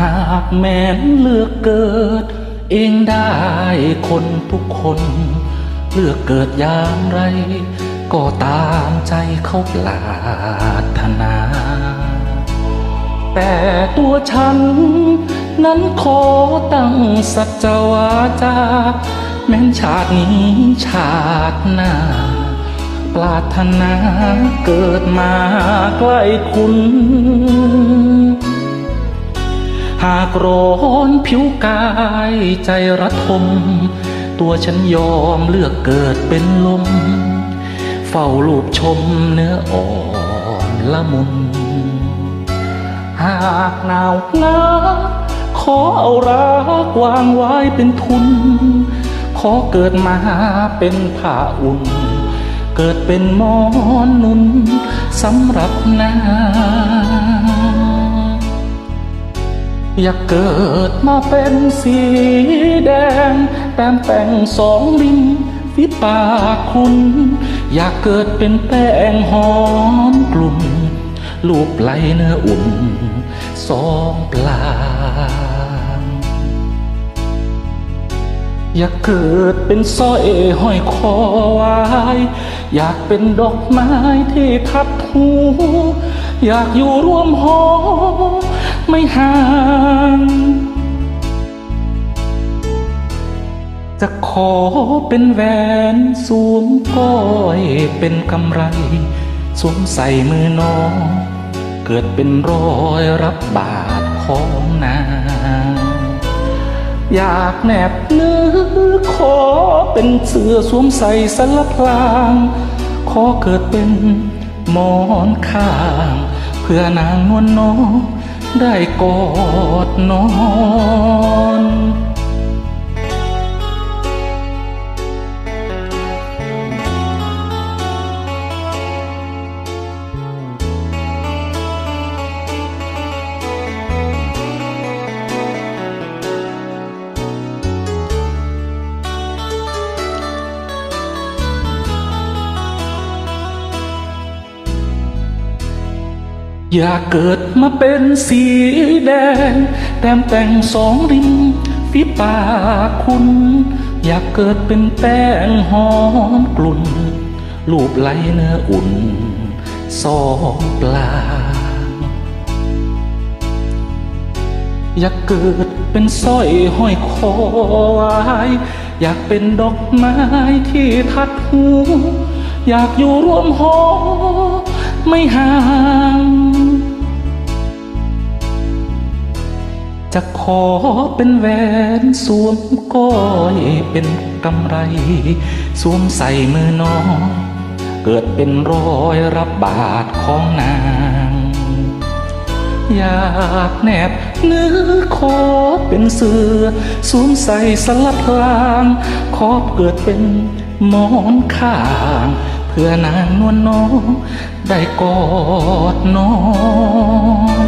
หากแม้นเลือกเกิด เองได้คนทุกคน เลือกเกิดอย่างไร ก็ตามใจเขาปรารถนา แต่ตัวฉัน นั้นขอตั้งสัจวาจา แม้นชาตินี้ชาติหน้าปรารถนาเกิดมาใกล้คุณ หากร้อนผิวกายใจระทม ตัวฉันยอมเลือกเกิดเป็นลม เฝ้าลูบชมเนื้ออ่อนละมุน หากหนาวหงาขอเอารักวางไว้เป็นทุน ขอเกิดมาเป็นผ้าอุ่น เกิดเป็นหมอนนุนสำหรับนา อยากเกิดมาเป็นสีแดง แต้มแต่งสองริมฝีปากคุณ อยากเกิดเป็นแป้งหอมกลุ่ม ลูบไหลเนื้ออุ่นสองปลา อยากเกิดเป็นสร้อยห้อยคอไว้ อยากเป็นดอกไม้ที่ทัดหูอยากอยู่ร่วมหอ ไม่ห่างจะขอเป็นแหวนสวมก้อยเป็นกำไร สวมใส่มือน้อง เกิดเป็นรอยรับบาทของนางอยากแนบเนื้อขอเป็นเสื้อสวมใส่สลับพลาง ขอเกิดเป็นหมอนข้าง เพื่อนางนวลน้อง ได้กอดนอน อยากเกิดมาเป็นสีแดง แต้มแต่งสองริมฝีปากคุณ อยากเกิดเป็นแป้งหอมกลุ่นลูบไหลเนื้ออุ่นสองปลา อยากเกิดเป็นสร้อยห้อยคอไว้อยากเป็นดอกไม้ที่ทัดหู อยากอยู่ร่วมหอไม่ห่าง จะขอเป็นแหวนสวมก้อยเป็นกำไร สวมใส่มือน้องเกิดเป็นรอยรับบาทของนาง อยากแนบเนื้อขอเป็นเสือสวมใส่สลับพลางขอบเกิดเป็นหมอนข้าง เพื่อนางนวลน้องได้กอดน้อน